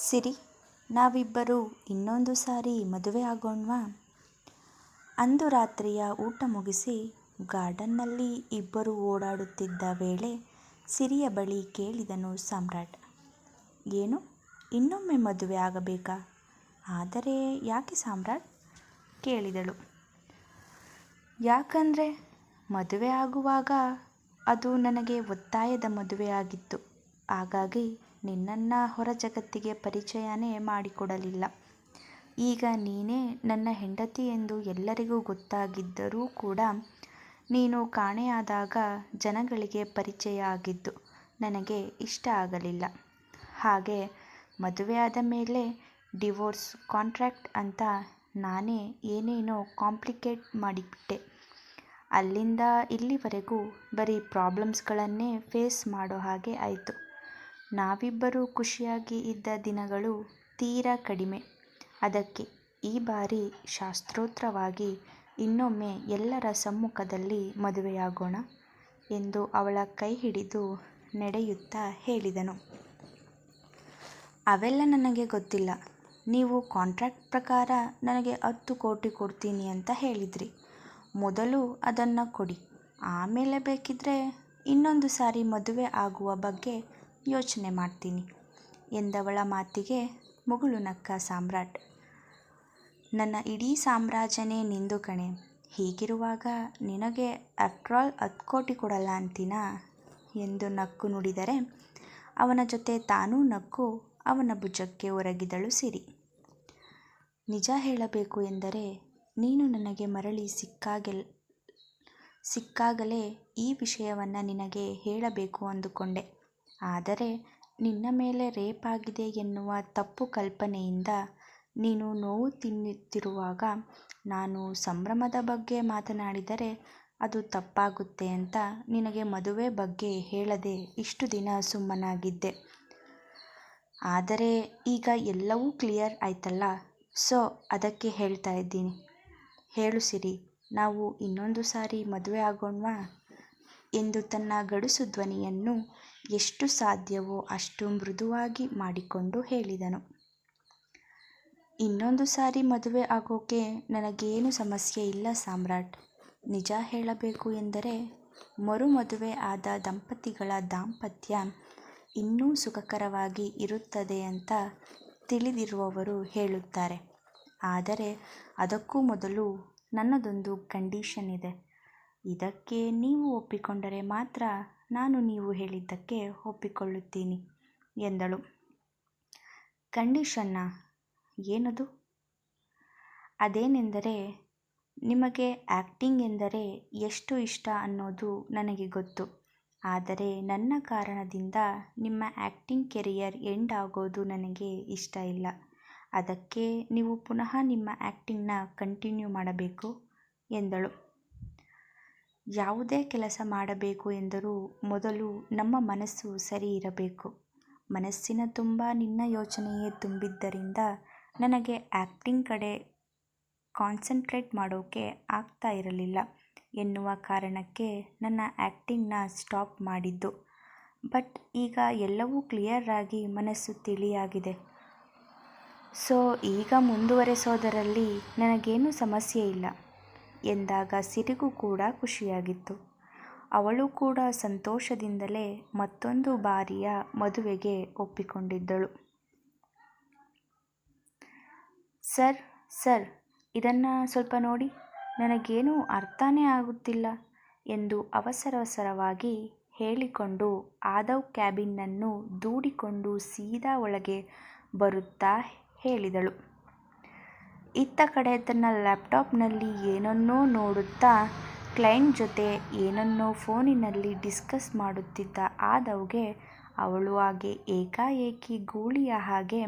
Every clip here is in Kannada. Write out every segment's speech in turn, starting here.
ಸಿರಿ, ನಾವಿಬ್ಬರು ಇನ್ನೊಂದು ಸಾರಿ ಮದುವೆ ಆಗೋಣ್ವಾ? ಅಂದು ರಾತ್ರಿಯ ಊಟ ಮುಗಿಸಿ ಗಾರ್ಡನ್ನಲ್ಲಿ ಇಬ್ಬರು ಓಡಾಡುತ್ತಿದ್ದ ವೇಳೆ ಸಿರಿಯ ಬಳಿ ಕೇಳಿದನು ಸಾಮ್ರಾಟ್, ಏನು? ಇನ್ನೊಮ್ಮೆ ಮದುವೆ ಆಗಬೇಕಾ? ಆದರೆ ಯಾಕೆ ಸಾಮ್ರಾಟ್? ಕೇಳಿದಳು. ಯಾಕಂದರೆ ಮದುವೆ ಆಗುವಾಗ ಅದು ನನಗೆ ಒತ್ತಾಯದ ಮದುವೆ ಆಗಿತ್ತು ಹಾಗಾಗಿ ನಿನ್ನನ್ನು ಹೊರ ಜಗತ್ತಿಗೆ ಪರಿಚಯನೇ ಮಾಡಿಕೊಡಲಿಲ್ಲ. ಈಗ ನೀನೇ ನನ್ನ ಹೆಂಡತಿ ಎಂದು ಎಲ್ಲರಿಗೂ ಗೊತ್ತಾಗಿದ್ದರೂ ಕೂಡ ನೀನು ಕಾಣೆಯಾದಾಗ ಜನಗಳಿಗೆ ಪರಿಚಯ ಆಗಿದ್ದು ನನಗೆ ಇಷ್ಟ ಆಗಲಿಲ್ಲ. ಹಾಗೆ ಮದುವೆಯಾದ ಮೇಲೆ ಡಿವೋರ್ಸ್ ಕಾಂಟ್ರ್ಯಾಕ್ಟ್ ಅಂತ ನಾನೇ ಏನೇನೋ ಕಾಂಪ್ಲಿಕೇಟ್ ಮಾಡಿಬಿಟ್ಟೆ. ಅಲ್ಲಿಂದ ಇಲ್ಲಿವರೆಗೂ ಬರೀ ಪ್ರಾಬ್ಲಮ್ಸ್ಗಳನ್ನೇ ಫೇಸ್ ಮಾಡೋ ಹಾಗೆ ಆಯಿತು. ನಾವಿಬ್ಬರೂ ಖುಷಿಯಾಗಿ ಇದ್ದ ದಿನಗಳು ತೀರ ಕಡಿಮೆ. ಅದಕ್ಕೆ ಈ ಬಾರಿ ಶಾಸ್ತ್ರೋತ್ರವಾಗಿ ಇನ್ನೊಮ್ಮೆ ಎಲ್ಲರ ಸಮ್ಮುಖದಲ್ಲಿ ಮದುವೆಯಾಗೋಣ ಎಂದು ಅವಳ ಕೈ ಹಿಡಿದು ನಡೆಯುತ್ತಾ ಹೇಳಿದನು. ಅವೆಲ್ಲ ನನಗೆ ಗೊತ್ತಿಲ್ಲ. ನೀವು ಕಾಂಟ್ರಾಕ್ಟ್ ಪ್ರಕಾರ ನನಗೆ ಹತ್ತು ಕೋಟಿ ಕೊಡ್ತೀನಿ ಅಂತ ಹೇಳಿದ್ರಿ. ಮೊದಲು ಅದನ್ನು ಕೊಡಿ. ಆಮೇಲೆ ಬೇಕಿದ್ದರೆ ಇನ್ನೊಂದು ಸಾರಿ ಮದುವೆ ಆಗುವ ಬಗ್ಗೆ ಯೋಚನೆ ಮಾಡ್ತೀನಿ, ಎಂದವಳ ಮಾತಿಗೆ ಮುಗುಳು ನಕ್ಕ ಸಾಮ್ರಾಟ್. ನನ್ನ ಇಡೀ ಸಾಮ್ರಾಜ್ಯನೇ ನಿಂದು ಕಣೆ, ಹೀಗಿರುವಾಗ ನಿನಗೆ ಆಫ್ಟ್ರಾಲ್ ಹತ್ತು ಕೋಟಿ ಕೊಡಲ್ಲ ಅಂತೀನಾ? ಎಂದು ನಕ್ಕು ನುಡಿದರೆ, ಅವನ ಜೊತೆ ತಾನೂ ನಕ್ಕು ಅವನ ಭುಜಕ್ಕೆ ಒರಗಿದಳು ಸಿರಿ. ನಿಜ ಹೇಳಬೇಕು ಎಂದರೆ, ನೀನು ನನಗೆ ಮರಳಿ ಸಿಕ್ಕಾಗೆಲ್, ಸಿಕ್ಕಾಗಲೇ ಈ ವಿಷಯವನ್ನು ನಿನಗೆ ಹೇಳಬೇಕು ಅಂದುಕೊಂಡೆ. ಆದರೆ ನಿನ್ನ ಮೇಲೆ ರೇಪ್ ಆಗಿದೆ ಎನ್ನುವ ತಪ್ಪು ಕಲ್ಪನೆಯಿಂದ ನೀನು ನೋವು ತಿನ್ನುತ್ತಿರುವಾಗ ನಾನು ಸಂಭ್ರಮದ ಬಗ್ಗೆ ಮಾತನಾಡಿದರೆ ಅದು ತಪ್ಪಾಗುತ್ತೆ ಅಂತ ನಿನಗೆ ಮದುವೆ ಬಗ್ಗೆ ಹೇಳದೆ ಇಷ್ಟು ದಿನ ಸುಮ್ಮನಾಗಿದ್ದೆ. ಆದರೆ ಈಗ ಎಲ್ಲವೂ ಕ್ಲಿಯರ್ ಆಯ್ತಲ್ಲ? ಸೊ, ಅದಕ್ಕೆ ಹೇಳ್ತಾ ಇದ್ದೀನಿ. ಹೇಳು ಸಿರಿ, ನಾವು ಇನ್ನೊಂದು ಸಾರಿ ಮದುವೆ ಆಗೋಣ್ವಾ? ಎಂದು ತನ್ನ ಗಡುಸು ಧ್ವನಿಯನ್ನು ಎಷ್ಟು ಸಾಧ್ಯವೋ ಅಷ್ಟು ಮೃದುವಾಗಿ ಮಾಡಿಕೊಂಡು ಹೇಳಿದನು. ಇನ್ನೊಂದು ಸಾರಿ ಮದುವೆ ಆಗೋಕೆ ನನಗೇನು ಸಮಸ್ಯೆ ಇಲ್ಲ ಸಾಮ್ರಾಟ್. ನಿಜ ಹೇಳಬೇಕು ಎಂದರೆ, ಮರು ಮದುವೆ ಆದ ದಂಪತಿಗಳ ದಾಂಪತ್ಯ ಇನ್ನೂ ಸುಖಕರವಾಗಿ ಇರುತ್ತದೆ ಅಂತ ತಿಳಿದಿರುವವರು ಹೇಳುತ್ತಾರೆ. ಆದರೆ ಅದಕ್ಕೂ ಮೊದಲು ನನ್ನದೊಂದು ಕಂಡೀಷನ್ ಇದೆ. ಇದಕ್ಕೆ ನೀವು ಒಪ್ಪಿಕೊಂಡರೆ ಮಾತ್ರ ನಾನು ನೀವು ಹೇಳಿದ್ದಕ್ಕೆ ಒಪ್ಪಿಕೊಳ್ಳುತ್ತೀನಿ, ಎಂದಳು. ಕಂಡೀಷನ್ನಾ ಏನದು? ಅದೇನೆಂದರೆ, ನಿಮಗೆ ಆ್ಯಕ್ಟಿಂಗ್ ಎಂದರೆ ಎಷ್ಟು ಇಷ್ಟ ಅನ್ನೋದು ನನಗೆ ಗೊತ್ತು. ಆದರೆ ನನ್ನ ಕಾರಣದಿಂದ ನಿಮ್ಮ ಆ್ಯಕ್ಟಿಂಗ್ ಕೆರಿಯರ್ ಎಂಡ್ ಆಗೋದು ನನಗೆ ಇಷ್ಟ ಇಲ್ಲ. ಅದಕ್ಕೆ ನೀವು ಪುನಃ ನಿಮ್ಮ ಆ್ಯಕ್ಟಿಂಗ್ನ ಕಂಟಿನ್ಯೂ ಮಾಡಬೇಕು, ಎಂದಳು. ಯಾವುದೇ ಕೆಲಸ ಮಾಡಬೇಕು ಎಂದರೂ ಮೊದಲು ನಮ್ಮ ಮನಸ್ಸು ಸರಿ ಇರಬೇಕು. ಮನಸ್ಸಿನ ತುಂಬ ನಿನ್ನ ಯೋಚನೆಯೇ ತುಂಬಿದ್ದರಿಂದ ನನಗೆ ಆ್ಯಕ್ಟಿಂಗ್ ಕಡೆ ಕಾನ್ಸಂಟ್ರೇಟ್ ಮಾಡೋಕೆ ಆಗ್ತಾ ಇರಲಿಲ್ಲ ಎನ್ನುವ ಕಾರಣಕ್ಕೆ ನನ್ನ ಆ್ಯಕ್ಟಿಂಗ್ನ ಸ್ಟಾಪ್ ಮಾಡಿದ್ದು. ಬಟ್ ಈಗ ಎಲ್ಲವೂ ಕ್ಲಿಯರ್ ಆಗಿ ಮನಸ್ಸು ತಿಳಿಯಾಗಿದೆ. ಸೊ, ಈಗ ಮುಂದುವರೆಸೋದರಲ್ಲಿ ನನಗೇನು ಸಮಸ್ಯೆ ಇಲ್ಲ. ಎಂದಾಗ ಸಿರಿಗೂ ಕೂಡ ಖುಷಿಯಾಗಿತ್ತು. ಅವಳು ಕೂಡ ಸಂತೋಷದಿಂದಲೇ ಮತ್ತೊಂದು ಬಾರಿಯ ಮದುವೆಗೆ ಒಪ್ಪಿಕೊಂಡಿದ್ದಳು. ಸರ್ ಸರ್, ಇದನ್ನು ಸ್ವಲ್ಪ ನೋಡಿ. ನನಗೇನೂ ಅರ್ಥನೇ ಆಗುತ್ತಿಲ್ಲ ಎಂದು ಅವಸರವಸರವಾಗಿ ಹೇಳಿಕೊಂಡು ಆದವ್ ಕ್ಯಾಬಿನ್ನನ್ನು ದೂಡಿಕೊಂಡು ಸೀದಾ ಒಳಗೆ ಬರುತ್ತಾ ಹೇಳಿದಳು. ಇತ್ತ ಕಡೆ ತನ್ನ ಲ್ಯಾಪ್ಟಾಪ್ನಲ್ಲಿ ಏನನ್ನೋ ನೋಡುತ್ತಾ ಕ್ಲೈಂಟ್ ಜೊತೆ ಏನನ್ನೋ ಫೋನಿನಲ್ಲಿ ಡಿಸ್ಕಸ್ ಮಾಡುತ್ತಿದ್ದ ಆದವ್ಗೆ ಅವಳು ಹಾಗೆ ಏಕಾಏಕಿ ಗೂಳಿಯ ಹಾಗೆ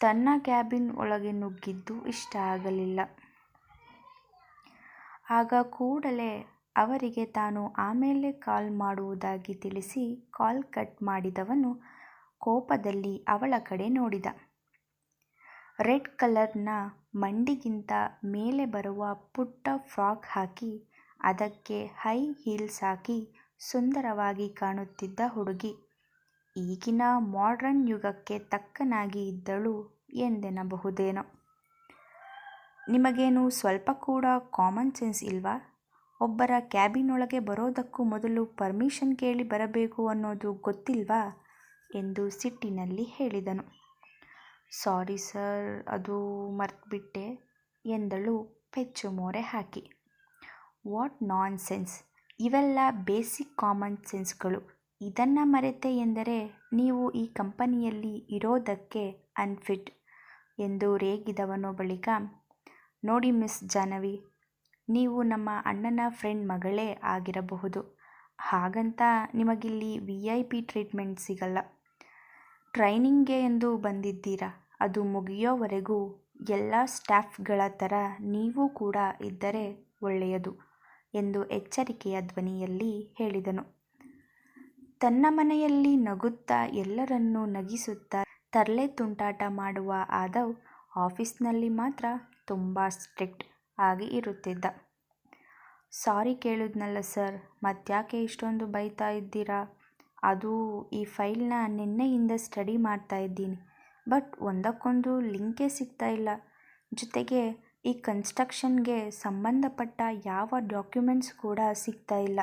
ತನ್ನ ಕ್ಯಾಬಿನ್ ಒಳಗೆ ನುಗ್ಗಿದ್ದು ಇಷ್ಟ ಆಗಲಿಲ್ಲ. ಆಗ ಕೂಡಲೇ ಅವರಿಗೆ ತಾನು ಆಮೇಲೆ ಕಾಲ್ ಮಾಡುವುದಾಗಿ ತಿಳಿಸಿ ಕಾಲ್ ಕಟ್ ಮಾಡಿದವನು ಕೋಪದಲ್ಲಿ ಅವಳ ಕಡೆ ನೋಡಿದ. ರೆಡ್ ಕಲರ್ನ ಮಂಡಿಗಿಂತ ಮೇಲೆ ಬರುವ ಪುಟ್ಟ ಫ್ರಾಕ್ ಹಾಕಿ, ಅದಕ್ಕೆ ಹೈ ಹೀಲ್ಸ್ ಹಾಕಿ ಸುಂದರವಾಗಿ ಕಾಣುತ್ತಿದ್ದ ಹುಡುಗಿ. ಈಗಿನ ಮಾಡ್ರನ್ ಯುಗಕ್ಕೆ ತಕ್ಕನಾಗಿ ಇದ್ದಳು ಎಂದೆನ್ನಬಹುದೇನೋ ನಿಮಗೇನು ಸ್ವಲ್ಪ ಕೂಡ ಕಾಮನ್ ಸೆನ್ಸ್ ಇಲ್ವಾ? ಒಬ್ಬರ ಕ್ಯಾಬಿನೊಳಗೆ ಬರೋದಕ್ಕೂ ಮೊದಲು ಪರ್ಮಿಷನ್ ಕೇಳಿ ಬರಬೇಕು ಅನ್ನೋದು ಗೊತ್ತಿಲ್ವಾ? ಎಂದು ಸಿಟ್ಟಿನಲ್ಲಿ ಹೇಳಿದನು. ಸಾರಿ ಸರ್, ಅದು ಮರ್ತುಬಿಟ್ಟೆ. ಎಂದಳು ಪೆಚ್ಚು ಮೋರೆ ಹಾಕಿ. ವಾಟ್ ನಾನ್ ಸೆನ್ಸ್ ಇವೆಲ್ಲ ಬೇಸಿಕ್ ಕಾಮನ್ ಸೆನ್ಸ್ಗಳು. ಇದನ್ನು ಮರೆತೆ ಎಂದರೆ ನೀವು ಈ ಕಂಪನಿಯಲ್ಲಿ ಇರೋದಕ್ಕೆ ಅನ್ಫಿಟ್ ಎಂದು ರೇಗಿದವನು ಬಳಿಕ, ನೋಡಿ ಮಿಸ್ ಜಾಹ್ನವಿ, ನೀವು ನಮ್ಮ ಅಣ್ಣನ ಫ್ರೆಂಡ್ ಮಗಳೇ ಆಗಿರಬಹುದು. ಹಾಗಂತ ನಿಮಗಿಲ್ಲಿ ವಿ ಐ ಪಿ ಟ್ರೀಟ್ಮೆಂಟ್ ಸಿಗಲ್ಲ. ಟ್ರೈನಿಂಗ್ಗೆ ಎಂದು ಬಂದಿದ್ದೀರಾ? ಅದು ಮುಗಿಯೋವರೆಗೂ ಎಲ್ಲ ಸ್ಟಾಫ್ಗಳ ಥರ ನೀವು ಕೂಡ ಇದ್ದರೆ ಒಳ್ಳೆಯದು ಎಂದು ಎಚ್ಚರಿಕೆಯ ಧ್ವನಿಯಲ್ಲಿ ಹೇಳಿದನು. ತನ್ನ ಮನೆಯಲ್ಲಿ ನಗುತ್ತಾ ಎಲ್ಲರನ್ನೂ ನಗಿಸುತ್ತಾ ತರಲೆ ತುಂಟಾಟ ಮಾಡುವ ಆದವ್ ಆಫೀಸ್ನಲ್ಲಿ ಮಾತ್ರ ತುಂಬ ಸ್ಟ್ರಿಕ್ಟ್ ಆಗಿ ಇರುತ್ತಿದ್ದ. ಸಾರಿ ಕೇಳಿದ್ನಲ್ಲ ಸರ್, ಮತ್ತ್ಯಾಕೆ ಇಷ್ಟೊಂದು ಬೈತಾ ಇದ್ದೀರಾ? ಅದು ಈ ಫೈಲ್ನ ನಿನ್ನೆಯಿಂದ ಸ್ಟಡಿ ಮಾಡ್ತಾ ಇದ್ದೀನಿ. ಬಟ್ ಒಂದಕ್ಕೊಂದು ಲಿಂಕೇ ಸಿಗ್ತಾ ಇಲ್ಲ. ಜೊತೆಗೆ ಈ ಕನ್ಸ್ಟ್ರಕ್ಷನ್ಗೆ ಸಂಬಂಧಪಟ್ಟ ಯಾವ ಡಾಕ್ಯುಮೆಂಟ್ಸ್ ಕೂಡ ಸಿಗ್ತಾ ಇಲ್ಲ.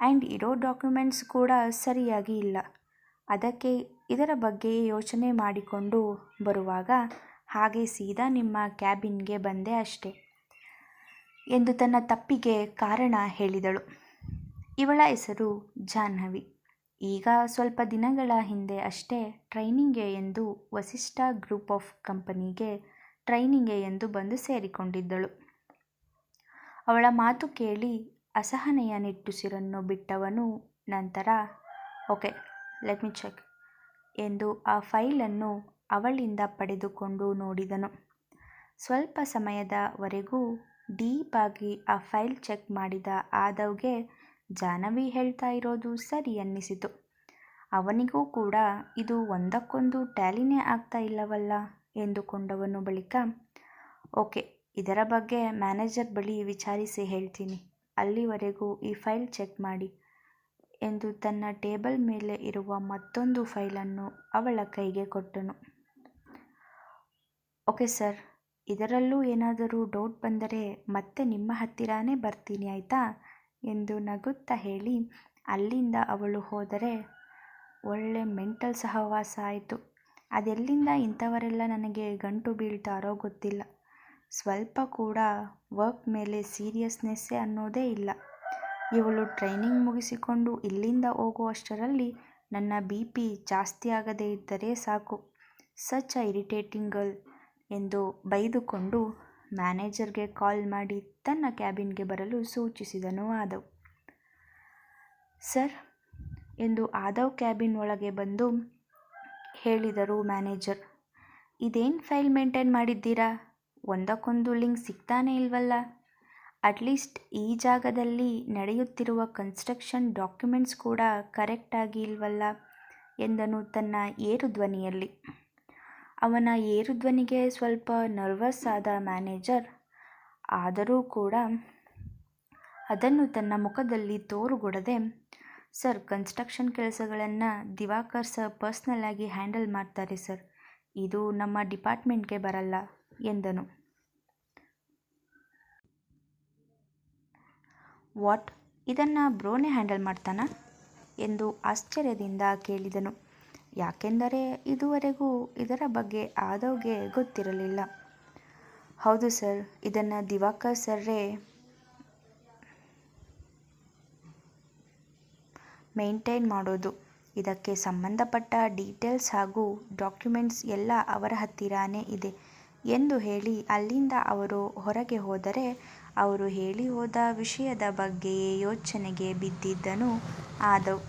ಆ್ಯಂಡ್ ಇರೋ ಡಾಕ್ಯುಮೆಂಟ್ಸ್ ಕೂಡ ಸರಿಯಾಗಿ ಇಲ್ಲ. ಅದಕ್ಕೆ ಇದರ ಬಗ್ಗೆ ಯೋಚನೆ ಮಾಡಿಕೊಂಡು ಬರುವಾಗ ಹಾಗೆ ಸೀದಾ ನಿಮ್ಮ ಕ್ಯಾಬಿನ್ಗೆ ಬಂದೆ ಅಷ್ಟೆ ಎಂದು ತನ್ನ ತಪ್ಪಿಗೆ ಕಾರಣ ಹೇಳಿದಳು. ಇವಳ ಹೆಸರು ಜಾಹ್ನವಿ. ಈಗ ಸ್ವಲ್ಪ ದಿನಗಳ ಹಿಂದೆ ಅಷ್ಟೇ ಟ್ರೈನಿಂಗ್ಗೆ ಎಂದು ವಸಿಷ್ಠ ಗ್ರೂಪ್ ಆಫ್ ಕಂಪನಿಗೆ ಟ್ರೈನಿಂಗ್ಗೆ ಎಂದು ಬಂದು ಸೇರಿಕೊಂಡಿದ್ದಳು. ಅವಳ ಮಾತು ಕೇಳಿ ಅಸಹನೆಯ ನಿಟ್ಟುಸಿರನ್ನು ಬಿಟ್ಟವನು ನಂತರ, ಓಕೆ, ಲೆಟ್ ಮಿ ಚೆಕ್ ಎಂದು ಆ ಫೈಲನ್ನು ಅವಳಿಂದ ಪಡೆದುಕೊಂಡು ನೋಡಿದನು. ಸ್ವಲ್ಪ ಸಮಯದವರೆಗೂ ಡೀಪಾಗಿ ಆ ಫೈಲ್ ಚೆಕ್ ಮಾಡಿದ ಆದವ್ಗೆ ಜಾಹ್ನವಿ ಹೇಳ್ತಾ ಇರೋದು ಸರಿ ಅನ್ನಿಸಿತು. ಅವನಿಗೂ ಕೂಡ ಇದು ಒಂದಕ್ಕೊಂದು ಟ್ಯಾಲಿನೇ ಆಗ್ತಾ ಇಲ್ಲವಲ್ಲ ಎಂದುಕೊಂಡವನು ಬಳಿಕ, ಓಕೆ, ಇದರ ಬಗ್ಗೆ ಮ್ಯಾನೇಜರ್ ಬಳಿ ವಿಚಾರಿಸಿ ಹೇಳ್ತೀನಿ. ಅಲ್ಲಿವರೆಗೂ ಈ ಫೈಲ್ ಚೆಕ್ ಮಾಡಿ ಎಂದು ತನ್ನ ಟೇಬಲ್ ಮೇಲೆ ಇರುವ ಮತ್ತೊಂದು ಫೈಲನ್ನು ಅವಳ ಕೈಗೆ ಕೊಟ್ಟನು. ಓಕೆ ಸರ್, ಇದರಲ್ಲೂ ಏನಾದರೂ ಡೌಟ್ ಬಂದರೆ ಮತ್ತೆ ನಿಮ್ಮ ಹತ್ತಿರಾನೇ ಬರ್ತೀನಿ, ಆಯಿತಾ? ಎಂದು ನಗುತ್ತಾ ಹೇಳಿ, ಅಲ್ಲಿಂದ ಅವಳು ಹೋದರೆ ಒಳ್ಳೆ ಮೆಂಟಲ್ ಸಹವಾಸ ಆಯಿತು. ಅದೆಲ್ಲಿಂದ ಇಂಥವರೆಲ್ಲ ನನಗೆ ಗಂಟು ಬೀಳ್ತಾರೋ ಗೊತ್ತಿಲ್ಲ. ಸ್ವಲ್ಪ ಕೂಡ ವರ್ಕ್ ಮೇಲೆ ಸೀರಿಯಸ್ನೆಸ್ಸೇ ಅನ್ನೋದೇ ಇಲ್ಲ. ಇವಳು ಟ್ರೈನಿಂಗ್ ಮುಗಿಸಿಕೊಂಡು ಇಲ್ಲಿಂದ ಹೋಗುವಷ್ಟರಲ್ಲಿ ನನ್ನ ಬಿ ಪಿ ಜಾಸ್ತಿ ಆಗದೇ ಇದ್ದರೆ ಸಾಕು. ಸಚ್ ಅ ಇರಿಟೇಟಿಂಗ್ ಗರ್ಲ್ ಎಂದು ಬೈದುಕೊಂಡು ಮ್ಯಾನೇಜರ್ಗೆ ಕಾಲ್ ಮಾಡಿ ತನ್ನ ಕ್ಯಾಬಿನ್ಗೆ ಬರಲು ಸೂಚಿಸಿದನು ಆದವ್. ಸರ್, ಎಂದು ಆದವ್ ಕ್ಯಾಬಿನ್ ಒಳಗೆ ಬಂದು ಹೇಳಿದರು ಮ್ಯಾನೇಜರ್. ಇದೇನು ಫೈಲ್ ಮೇಂಟೈನ್ ಮಾಡಿದ್ದೀರಾ? ಒಂದಕ್ಕೊಂದು ಲಿಂಕ್ ಸಿಗ್ತಾನೇ ಇಲ್ವಲ್ಲ? ಅಟ್ಲೀಸ್ಟ್ ಈ ಜಾಗದಲ್ಲಿ ನಡೆಯುತ್ತಿರುವ ಕನ್ಸ್ಟ್ರಕ್ಷನ್ ಡಾಕ್ಯುಮೆಂಟ್ಸ್ ಕೂಡ ಕರೆಕ್ಟಾಗಿ ಇಲ್ವಲ್ಲ? ಎಂದನು ತನ್ನ ಏರು ಧ್ವನಿಯಲ್ಲಿ ಅವನ ಏರುಧ್ವನಿಗೆ ಸ್ವಲ್ಪ ನರ್ವಸ್ ಆದ ಮ್ಯಾನೇಜರ್ ಆದರೂ ಕೂಡ ಅದನ್ನು ತನ್ನ ಮುಖದಲ್ಲಿ ತೋರುಗೊಡದೆ, ಸರ್ ಕನ್ಸ್ಟ್ರಕ್ಷನ್ ಕೆಲಸಗಳನ್ನು ದಿವಾಕರ್ ಸರ್ ಪರ್ಸ್ನಲ್ ಆಗಿ ಹ್ಯಾಂಡಲ್ ಮಾಡ್ತಾರೆ ಸರ್ ಇದು ನಮ್ಮ ಡಿಪಾರ್ಟ್ಮೆಂಟ್ಗೆ ಬರಲ್ಲ, ಎಂದನು. ವಾಟ್? ಇದನ್ನು ಬ್ರೋನೆ ಹ್ಯಾಂಡಲ್ ಮಾಡ್ತಾನಾ? ಎಂದು ಆಶ್ಚರ್ಯದಿಂದ ಕೇಳಿದನು. ಯಾಕೆಂದರೆ ಇದುವರೆಗೂ ಇದರ ಬಗ್ಗೆ ಆದವ್ಗೆ ಗೊತ್ತಿರಲಿಲ್ಲ. ಹೌದು ಸರ್, ಇದನ್ನು ದಿವಾಕರ್ ಸರ್ರೇ ಮೇಂಟೈನ್ ಮಾಡೋದು. ಇದಕ್ಕೆ ಸಂಬಂಧಪಟ್ಟ ಡೀಟೇಲ್ಸ್ ಹಾಗೂ ಡಾಕ್ಯುಮೆಂಟ್ಸ್ ಎಲ್ಲ ಅವರ ಹತ್ತಿರಾನೇ ಇದೆ ಎಂದು ಹೇಳಿ ಅಲ್ಲಿಂದ ಅವರು ಹೊರಗೆ ಹೋದರೆ ಅವರು ಹೇಳಿ ಹೋದ ವಿಷಯದ ಬಗ್ಗೆಯೇ ಯೋಚನೆಗೆ ಬಿದ್ದಿದ್ದನು ಆದವ್.